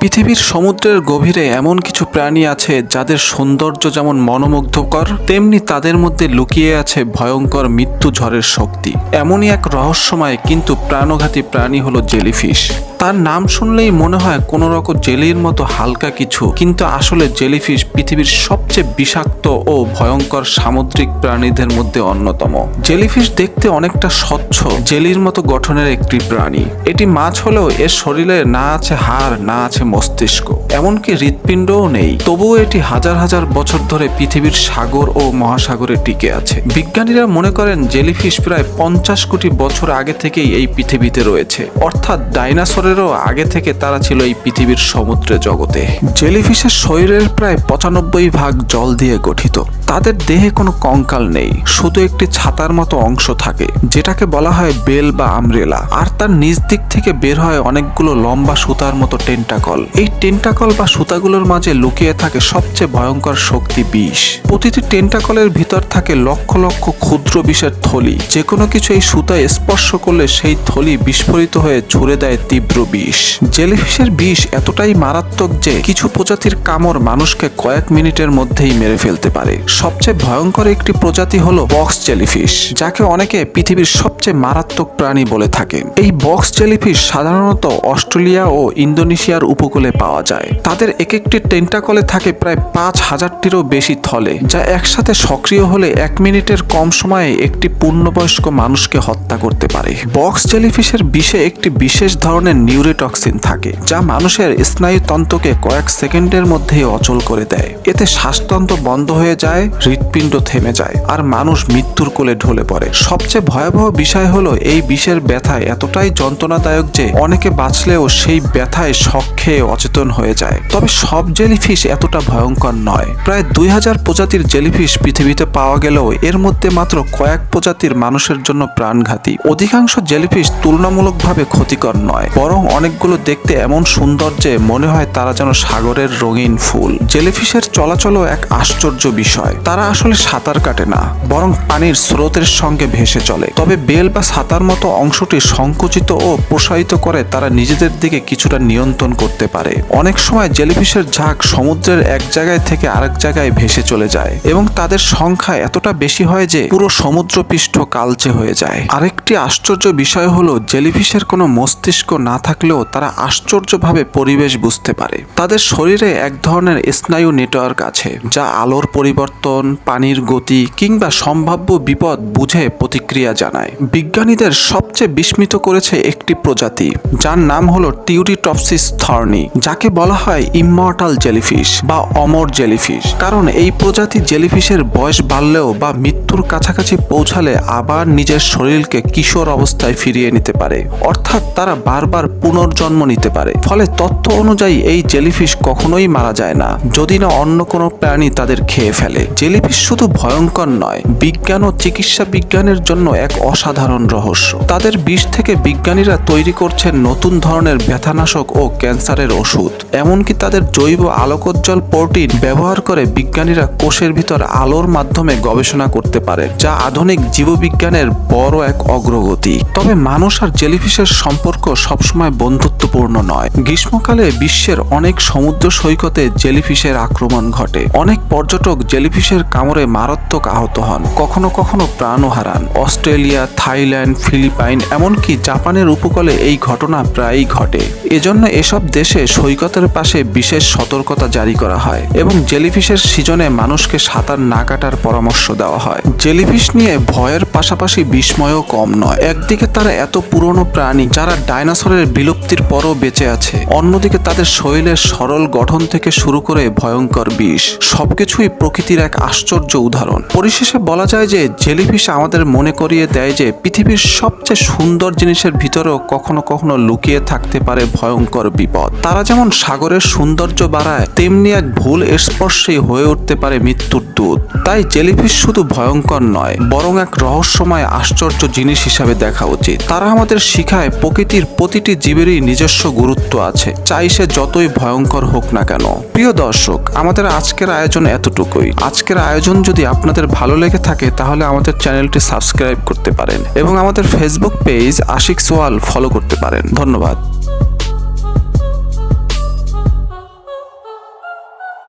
পৃথিবীর সমুদ্রের গভীরে এমন কিছু প্রাণী আছে যাদের সৌন্দর্য যেমন মনোমুগ্ধকর, তেমনি তাদের মধ্যে লুকিয়ে আছে ভয়ঙ্কর মৃত্যু ঝড়ের শক্তি। এমনই এক রহস্যময় কিন্তু প্রাণঘাতী প্রাণী হলো জেলিফিশ। তার নাম শুনলেই মনে হয় কোনো রকম জেলির মতো হালকা কিছু। কিন্তু আসলে জেলিফিশ পৃথিবীর সবচেয়ে বিষাক্ত ও ভয়ঙ্কর সামুদ্রিক প্রাণীদের মধ্যে অন্যতম। জেলিফিশ দেখতে অনেকটা স্বচ্ছ, জেলির মতো গঠনের একটি প্রাণী। এটি মাছ হলেও এর শরীরে না আছে হাড়, না আছে মস্তিষ্ক। এমনকি হৃৎপিণ্ডও নেই। তবুও এটি হাজার হাজার বছর ধরে পৃথিবীর সাগর ও মহাসাগরে টিকে আছে। বিজ্ঞানীরা মনে করেন জেলিফিশ প্রায় পঞ্চাশ কোটি বছর আগে থেকেই এই পৃথিবীতে রয়েছে। অর্থাৎ ডাইনাসরেরও আগে থেকে তারা ছিল এই পৃথিবীর সমুদ্রে জগতে। জেলিফিশের শরীরের প্রায় পঁচানব্বই ভাগ জল দিয়ে গঠিত। তাদের দেহে কোনো কঙ্কাল নেই, শুধু একটি ছাতার মতো অংশ থাকে, যেটাকে বলা হয় বেল বা আমরেলা। আর তার নিচ দিক থেকে বের হয় অনেকগুলো লম্বা সুতার মতো টেন্টাকল। এই টেন্টাকল বা সুতাগুলোর মাঝে লুকিয়ে থাকে সবচেয়ে ভয়ঙ্কর শক্তি বিষ। প্রতিটি টেন্টাকলের ভিতর থাকে লক্ষ লক্ষ ক্ষুদ্র বিষের থলি। যে কোনো কিছু এই সুতায় স্পর্শ করলে সেই থলি বিস্ফোরিত হয়ে ছুড়ে দেয় তীব্র বিষ। জেলিফিশের বিষ এতটাই মারাত্মক যে কিছু প্রজাতির কামড় মানুষকে কয়েক মিনিটের মধ্যেই মেরে ফেলতে পারে। সবচেয়ে ভয়ঙ্কর একটি প্রজাতি হলো বক্স জেলিফিশ, যাকে অনেকে পৃথিবীর সবচেয়ে মারাত্মক প্রাণী বলে থাকে। এই বক্স জেলিফিশ সাধারণত অস্ট্রেলিয়া ও ইন্দোনেশিয়ার উপকূলে পাওয়া যায়। তাদের এক একটি টেন্টাকলে থাকে প্রায় পাঁচ হাজারটিরও বেশি থলে, যা একসাথে সক্রিয় হলে এক মিনিটের কম সময়ে একটি পূর্ণবয়স্ক মানুষকে হত্যা করতে পারে। বক্স জেলিফিশের বিষে একটি বিশেষ ধরনের নিউরোটক্সিন থাকে, যা মানুষের স্নায়ুতন্ত্রকে কয়েক সেকেন্ডের মধ্যে অচল করে দেয়। এতে শ্বাসতন্ত্র বন্ধ হয়ে যায়, হৃৎপিণ্ড থেমে যায়, আর মানুষ মৃত্যুর কোলে ঢলে পড়ে। সবচেয়ে ভয়াবহ বিষয় হলো এই বিষের ব্যথা এতটাই যন্ত্রণাদায়ক যে অনেকে বাঁচলেও সেই ব্যথায় শখ খেয়ে অচেতন হয়ে যায়। তবে সব জেলিফিশ এতটা ভয়ঙ্কর নয়। প্রায় দুই হাজার প্রজাতির জেলিফিশ পৃথিবীতে পাওয়া গেলেও এর মধ্যে মাত্র কয়েক প্রজাতির মানুষের জন্য প্রাণঘাতী। অধিকাংশ জেলিফিশ তুলনামূলকভাবে ক্ষতিকর নয়, বরং অনেকগুলো দেখতে এমন সুন্দর যে মনে হয় তারা যেন সাগরের রঙিন ফুল। জেলিফিশের চলাচলও এক আশ্চর্য বিষয়। তারা আসলে সাঁতার কাটে না, বরং পানির স্রোতের সঙ্গে ভেসে চলে। তবে বেল বা ছাতার মতো অংশটি সংকুচিত ও প্রসারিত করে তারা নিজেদের দিকে কিছুটা নিয়ন্ত্রণ করতে পারে। অনেক সময় জেলিফিশের ঝাঁক সমুদ্রের এক জায়গায় থেকে আরেক জায়গায় ভেসে চলে যায় এবং তাদের সংখ্যা এতটা বেশি হয় যে পুরো সমুদ্রপৃষ্ঠ কালচে হয়ে যায়। আরেকটি আশ্চর্য বিষয় হলো, জেলিফিশের কোনো মস্তিষ্ক না থাকলেও তারা আশ্চর্যভাবে পরিবেশ বুঝতে পারে। তাদের শরীরে এক ধরনের স্নায়ু নেটওয়ার্ক আছে, যা আলোর পরিবর্তন, পানির গতি কিংবা সম্ভাব্য বিপদ বুঝে প্রতিক্রিয়া জানায়। বিজ্ঞানীদের সবচেয়ে বিস্মিত করেছে একটি প্রজাতি, যার নাম হলো টিউরিটপসিস থর্নি যাকে বলা হয় ইমমর্টাল জেলিফিশ বা অমর জেলিফিশ কারণ এই প্রজাতি জেলিফিশের বয়স বাড়লেও বা মৃত্যুর কাছাকাছি পৌঁছালে আবার নিজের শরীরকে কিশোর অবস্থায় ফিরিয়ে নিতে পারে। অর্থাৎ তারা বারবার পুনর্জন্ম নিতে পারে। ফলে তথ্য অনুযায়ী এই জেলিফিশ কখনোই মারা যায় না। যদি না অন্য কোনো প্রাণী তাদের খেয়ে ফেলে। জেলিফিশ শুধু ভয়ঙ্কর নয়, বিজ্ঞান ও চিকিৎসা বিজ্ঞানের জন্য এক অসাধারণ রহস্য। তাদের বিষ থেকে বিজ্ঞানীরা তৈরি করছেন নতুন ধরনের ব্যথানাশক ও ক্যান্সারের ওষুধ। এমনকি তাদের জৈব আলোকোজ্জ্বল প্রোটিন ব্যবহার করে বিজ্ঞানীরা কোষের ভিতর আলোর মাধ্যমে গবেষণা করতে পারে, যা আধুনিক জীববিজ্ঞানের বড় এক অগ্রগতি। তবে মানুষ আর জেলিফিশের সম্পর্ক সবসময় বন্ধুত্বপূর্ণ নয়। গ্রীষ্মকালে বিশ্বের অনেক সমুদ্র সৈকতে জেলিফিশের আক্রমণ ঘটে। অনেক পর্যটক জেলিফিশের কামড়ে মারাত্মক আহত হন। কখনো কখনো প্রাণও হারান। অস্ট্রেলিয়া, থাইল্যান্ড, ফিলিপাইন, এমনকি জাপানের উপকূলে এই ঘটনা প্রায়ই ঘটে। এজন্য এসব দেশে সৈকতের পাশে বিশেষ সতর্কতা জারি করা হয় এবং জেলিফিশের সিজনে মানুষকে সাঁতার না কাটার পরামর্শ দেওয়া হয়। জেলিফিশ নিয়ে ভয়ের পাশাপাশি বিস্ময়ও কম নয়। একদিকে তারা এত পুরনো প্রাণী যারা ডাইনোসরের বিলুপ্তির পরও বেঁচে আছে। অন্যদিকে তাদের শরীরের সরল গঠন থেকে শুরু করে ভয়ঙ্কর বিষ, সবকিছুই প্রকৃতির এক আশ্চর্য উদাহরণ। পরিশেষে বলা যায় যে, জেলিফিশ আমাদের মনে করিয়ে দেয় যে, পৃথিবীর সবচেয়ে সুন্দর জিনিসের ভিতরেও কখনো কখনো লুকিয়ে থাকতে পারে ভয়ঙ্কর বিপদ। তারা যেমন সাগরের সৌন্দর্য বাড়ায়, তেমনি এক ভুল স্পর্শেই হয়ে উঠতে পারে মৃত্যুর দূত। তাই জেলিফিশ শুধু ভয়ঙ্কর নয়, বরং এক রহস্যময় আশ্চর্য জিনিস হিসাবে দেখা উচিত। তারা আমাদের শিখায় প্রকৃতির প্রতিটি জীবেরই নিজস্ব গুরুত্ব আছে। চাই সে যতই ভয়ঙ্কর হোক না কেন। প্রিয় দর্শক, আমাদের আজকের আয়োজন এতটুকুই। আজকের আয়োজন যদি আপনাদের ভালো লেগে থাকে, তাহলে আমাদের চ্যানেলটি সাবস্ক্রাইব করতে পারেন এবং আমাদের ফেসবুক পেজ আশিক সোয়াল ফলো করতে পারেন। ধন্যবাদ।